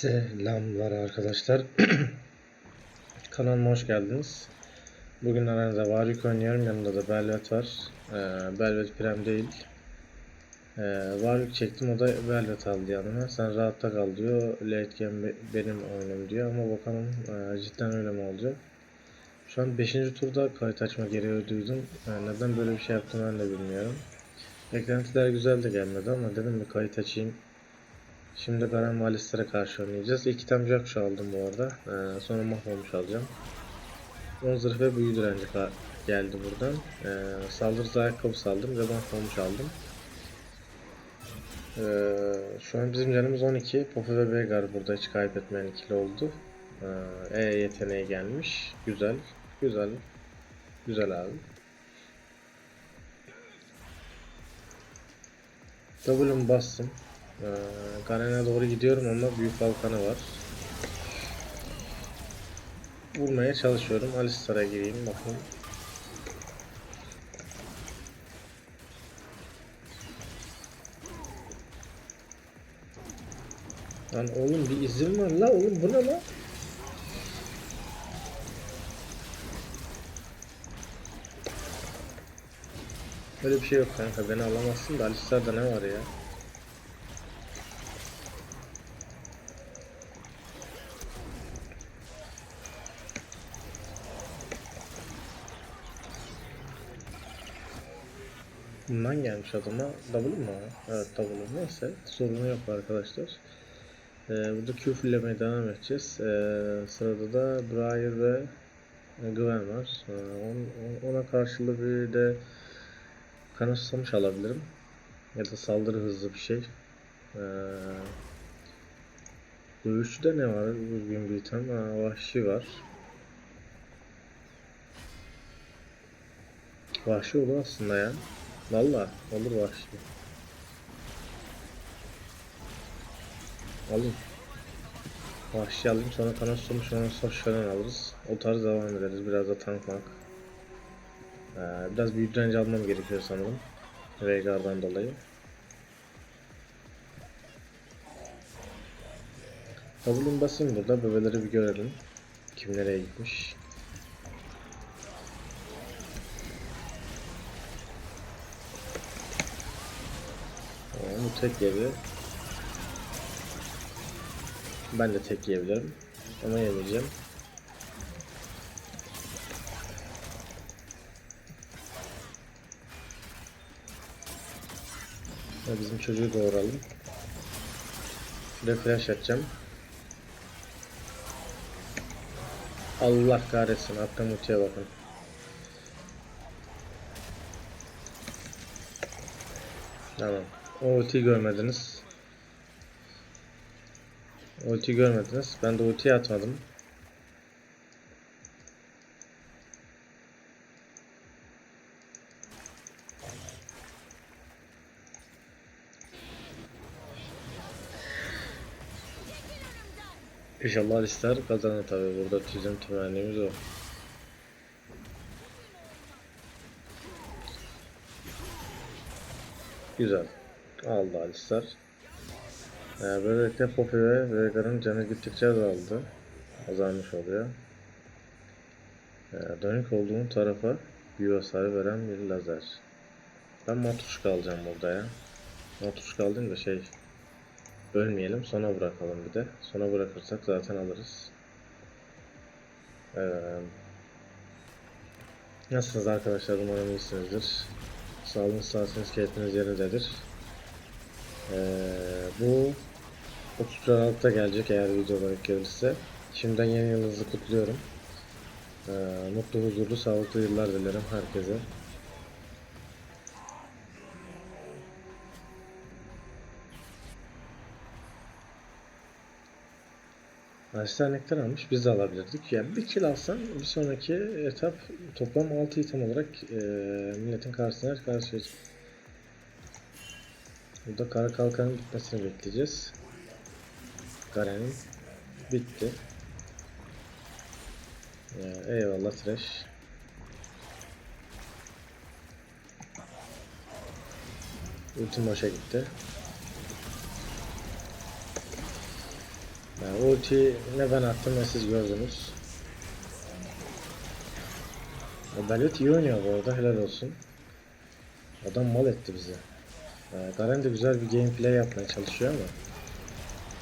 Selamlar arkadaşlar. Kanalıma hoş geldiniz. Bugün aranızda Varük oynuyorum. Yanında da Belvet var. Ee, Belvet Prem değil. Ee, Varük çektim o da Belvet aldı yanına. Sen rahatta kal diyor. Late game be- benim oyunum diyor ama bakalım e, cidden öyle mi olacak? Şu an 5. turda kayıt açma gereği duydum. Yani neden böyle bir şey yaptım ben de bilmiyorum. Eklentiler güzel de gelmedi ama dedim bir kayıt açayım. Şimdi Garen Valisler'e karşı oynayacağız. İki tane Jackshot aldım bu arada. Ee, sonra mahvolmuş alacağım. 10 zırh ve büyü direnci geldi buradan. Ee, saldırı ayakkabı saldım ve mahvolmuş aldım. Ee, şu an bizim canımız 12. Pofu ve Veigar burada hiç kaybetmeyen ikili oldu. Ee, E yeteneği gelmiş. Güzel. Güzel. Güzel abi. W'mu bastım. Ee, doğru gidiyorum ama büyük kalkanı var. Vurmaya çalışıyorum. Alistar'a gireyim bakın. Lan oğlum bir izin var la oğlum bu ne la? Böyle bir şey yok kanka beni alamazsın da Alistar'da ne var ya? Bundan gelmiş adama. Mı? o? Evet double. Neyse sorunu yok arkadaşlar. Ee, burada Q fullemeye devam edeceğiz. Ee, sırada da Briar ve e, Gwen var. Ee, on- on- ona karşılığı bir de kanıtsamış alabilirim. Ya da saldırı hızlı bir şey. Ee, dövüşçüde ne var? Düzgün bir item. Ha, vahşi var. Vahşi olur aslında ya. Valla olur vahşi. Alayım. Vahşi alayım sonra kanat sonuç sonra sonuç falan alırız. O tarz devam ederiz. Biraz da tank mank. Ee, biraz büyük direnci almam gerekiyor sanırım. Veigar'dan dolayı. W'un basayım burada. Bebeleri bir görelim. Kim nereye gitmiş. Bu tek yedi. Ben de tek yiyebilirim. Ama yemeyeceğim. Ya bizim çocuğu doğuralım. Şuraya flash. Allah kahretsin. Attığım ultiye bakın. Tamam. O ultiyi görmediniz. Ulti görmediniz. Ben de ultiyi atmadım. İnşallah Alistar kazanır tabi burada tüzüm temennimiz o. Güzel. Aldı Alistar. Ee, böylelikle Poppy ve Veigar'ın canı gittikçe azaldı. Azalmış oluyor. Ee, dönük olduğum tarafa büyü hasarı veren bir lazer. Ben Matruşka alacağım burada ya. Matruşka alayım da şey Ölmeyelim sona bırakalım bir de. Sona bırakırsak zaten alırız. Ee, nasılsınız arkadaşlar? Umarım iyisinizdir. Sağlığınız, saatiniz, keyfiniz yerindedir. Ee, bu 30 Aralık'ta gelecek eğer video olarak gelirse. Şimdiden yeni yılınızı kutluyorum. Ee, mutlu, huzurlu, sağlıklı yıllar dilerim herkese. Arslan nektar almış. Biz de alabilirdik. Yani bir kill alsan bir sonraki etap toplam 6 item olarak e, milletin karşısına karşı Burada kara kalkanın bitmesini bekleyeceğiz. Garen'in bitti. Ya, eyvallah Trash. Ultim boşa gitti. Ya, ulti ne ben attım ne siz gördünüz. Belvet iyi oynuyor bu arada helal olsun. Adam mal etti bizi. Ee, Garen de güzel bir gameplay yapmaya çalışıyor ama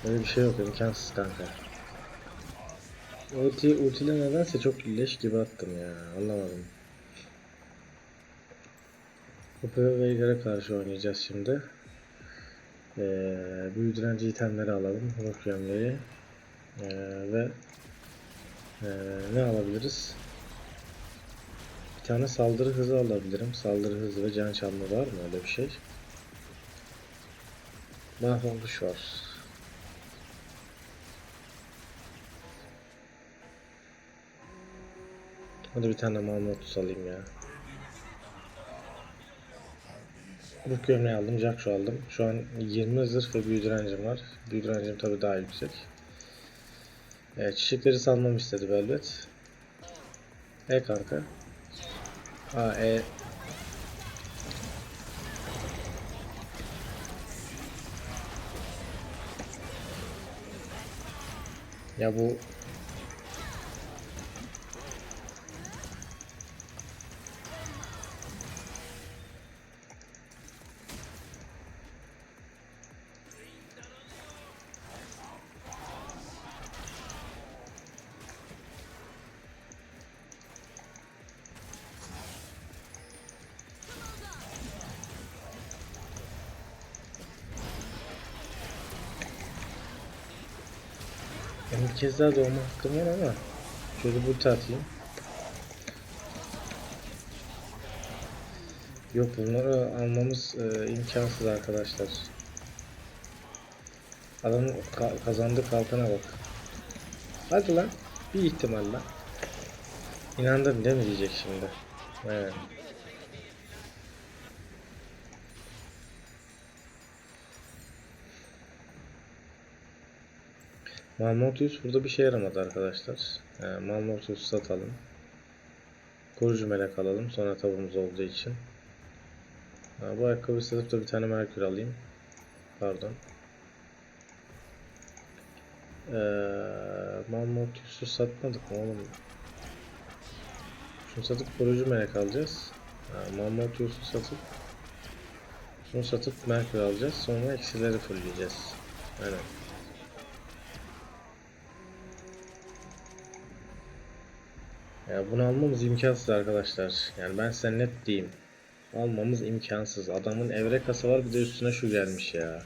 Öyle bir şey yok imkansız kanka. Ulti, ultiyle nedense çok leş gibi attım ya anlamadım. Kupa ve karşı oynayacağız şimdi. Ee, büyü direnci itemleri alalım. Ruh gömleği. Ee, ve ee, ne alabiliriz? Bir tane saldırı hızı alabilirim. Saldırı hızı ve can çalma var mı öyle bir şey? Mahvolmuş var. Hadi bir tane Malmotus alayım ya. Ruh gömleği aldım, Jackshot aldım. Şu an 20 zırh ve büyü direncim var. Büyü direncim tabi daha yüksek. Evet, çiçekleri salmamı istedi Velvet. E kanka. Aa e. Ya bu kez daha doğma hakkım var ama şöyle bu atayım. Yok bunları almamız e, imkansız arkadaşlar. Adamın ka- kazandığı kalkana bak. Hadi lan. Bir ihtimal lan. İnandın değil mi diyecek şimdi. Evet. Malmotius burada bir şey yaramadı arkadaşlar. Ee, Malmotius satalım. Korucu melek alalım. Sonra tavuğumuz olduğu için. Ha, bu ayakkabı satıp da bir tane Merkür alayım. Pardon. Ee, Malmotius'u satmadık mı oğlum? Şunu satıp korucu melek alacağız. Ha, Malmotius'u satıp şunu satıp Merkür alacağız. Sonra eksileri fullleyeceğiz. Aynen. Ya bunu almamız imkansız arkadaşlar. Yani ben size net diyeyim. Almamız imkansız. Adamın evre kası var bir de üstüne şu gelmiş ya.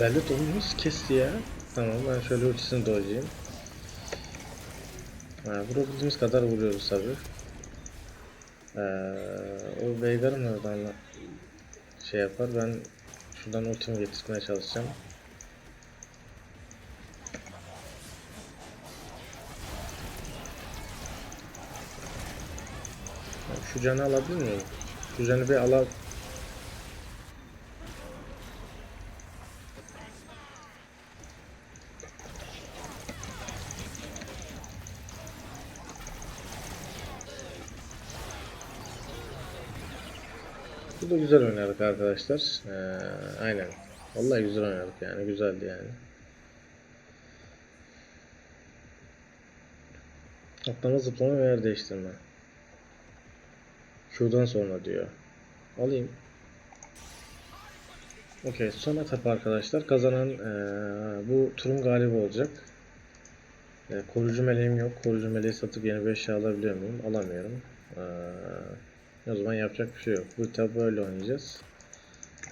Belli nasıl kesti ya? Tamam ben şöyle ultisini dojayım. Ha, vurabildiğimiz kadar vuruyoruz tabi. Ee, o Veigar'ın oradan şey yapar. Ben şuradan ultimi getirmeye çalışacağım. Şu canı alabilir miyim? Şu canı bir ala Bu da güzel oynadık arkadaşlar. Ee, aynen. Vallahi güzel oynadık yani. Güzeldi yani. Atlama zıplama ve yer değiştirme. Q'dan sonra diyor. Alayım. Okey. Son etap arkadaşlar. Kazanan ee, bu turun galibi olacak. E, koruyucu meleğim yok. Koruyucu meleği satıp yeni bir eşya alabiliyor muyum? Alamıyorum. Eee o zaman yapacak bir şey yok. Bu etap böyle oynayacağız.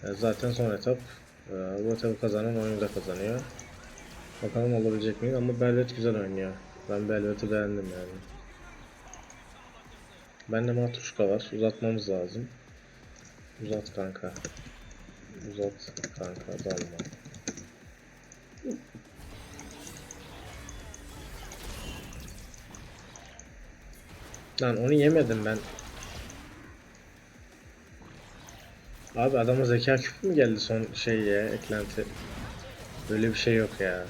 Yani zaten son etap. Ee, bu etabı kazanan oyunu da kazanıyor. Bakalım olabilecek miyim ama Belvet güzel oynuyor. Ben Belvet'i beğendim yani. Bende Matruşka var. Uzatmamız lazım. Uzat kanka. Uzat kanka dalma. Lan onu yemedim ben. Abi adama zeka küpü mü geldi son şey ya eklenti? Böyle bir şey yok ya.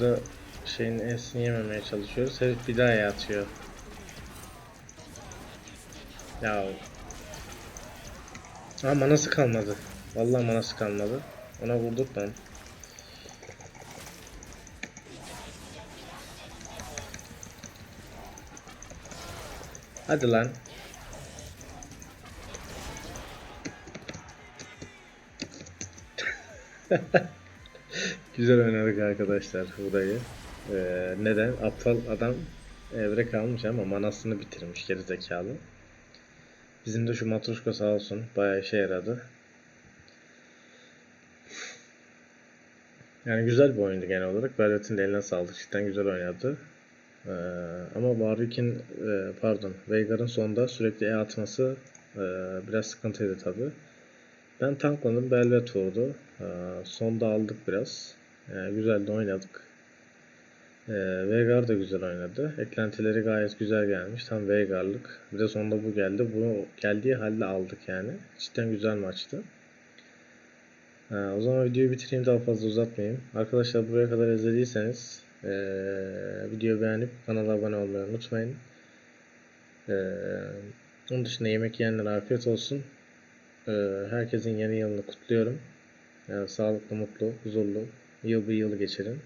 Burada şeyin esini yememeye çalışıyoruz. Herif bir daha yatıyor. Ya. Aa manası kalmadı. Vallahi manası kalmadı. Ona vurduk lan. Hadi lan. Güzel oynadık arkadaşlar burayı. Ee, neden? Aptal adam evre kalmış ama manasını bitirmiş geri zekalı. Bizim de şu matruşka sağ olsun bayağı işe yaradı. Yani güzel bir oyundu genel olarak. Velvet'in de eline sağlık. Cidden güzel oynadı. Ee, ama Warwick'in e, pardon Veigar'ın sonda sürekli E atması e, biraz sıkıntıydı tabi. Ben tankladım. Belvet vurdu. Ee, sonda aldık biraz. Ee, güzel de oynadık. Ee, Veigar da güzel oynadı. Eklentileri gayet güzel gelmiş. Tam Veigar'lık. Bir de sonunda bu geldi. Bunu geldiği halde aldık yani. Cidden güzel maçtı. Ee, o zaman videoyu bitireyim daha fazla uzatmayayım. Arkadaşlar buraya kadar izlediyseniz ee, videoyu beğenip kanala abone olmayı unutmayın. Ee, onun dışında yemek yiyenlere afiyet olsun. Ee, herkesin yeni yılını kutluyorum. Yani sağlıklı, mutlu, huzurlu, yıl bir yıl geçirin.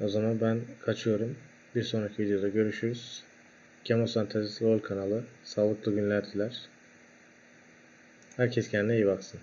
O zaman ben kaçıyorum. Bir sonraki videoda görüşürüz. Kemosentez LOL kanalı sağlıklı günler diler. Herkes kendine iyi baksın.